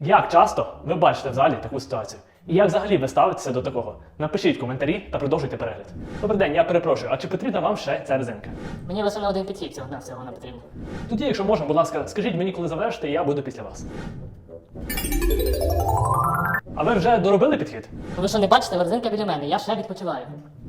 Як часто ви бачите в залі таку ситуацію? І як взагалі ви ставитеся до такого? Напишіть коментарі та продовжуйте перегляд. Добрий день, я перепрошую, а чи потрібна вам ще ця резинка? Мені лише один підхід цього на всього не потрібно. Тоді, якщо можна, будь ласка, скажіть мені, коли завершите, і я буду після вас. А ви вже доробили підхід? Ви що не бачите, верзинка біля мене, я ще відпочиваю.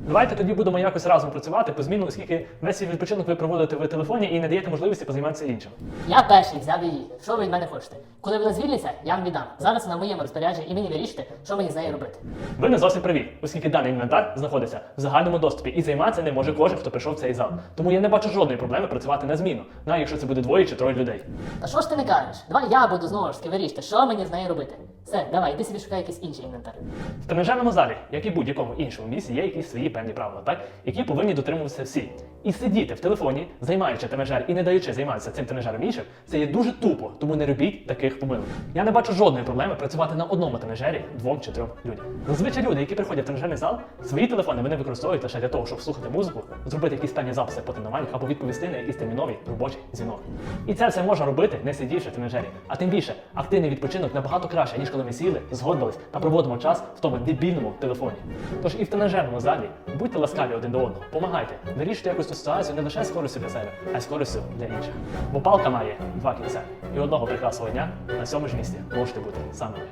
Давайте тоді будемо якось разом працювати по зміну, оскільки весь свій відпочинок ви проводите в телефоні і не даєте можливості позайматися іншим. Я перший взяв її. Що ви від мене хочете? Коли вона звільниться, я вам віддам. Зараз вона в моєму розпорядженні і мені вирішите, що мені з нею робити. Ви не зовсім праві, оскільки даний інвентар знаходиться в загальному доступі і займатися не може кожен, хто прийшов в цей зал. Тому я не бачу жодної проблеми працювати на зміну, навіть якщо це буде двоє чи троє людей. Та що ж ти не кажеш? Давай я буду знову ж таки вирішити, що мені з нею робити. Все, давай, іди собі шукай якийсь інший інвентар. В тренажерному залі, як і будь-якому іншому місці, є якісь свої певні правила, так? які повинні дотримуватися всі. І сидіти в телефоні, займаючи тренажер і не даючи займатися цим тренажером іншим, це є дуже тупо, тому не робіть таких помилок. Я не бачу жодної проблеми працювати на одному тренажері двом чи трьом людям. Зазвичай люди, які приходять в тренажерний зал, свої телефони вони використовують лише для того, щоб слухати музику, зробити якісь певні записи по тренуваннях або відповісти на якийсь терміновий робочий дзвінок. І це все можна робити, не сидівши в тренажері. А тим більше, активний відпочинок набагато краще, ніж коли ми сіли, згодились та проводимо час в тому дебільному телефоні. Тож і в тренажерному залі будьте ласкаві один до одного, помагайте, вирішуйте якусь ту ситуацію не лише з користю для себе, а й з користю для інших. Бо палка має два кінця, і одного прекрасного дня на цьому ж місці можете бути саме ви.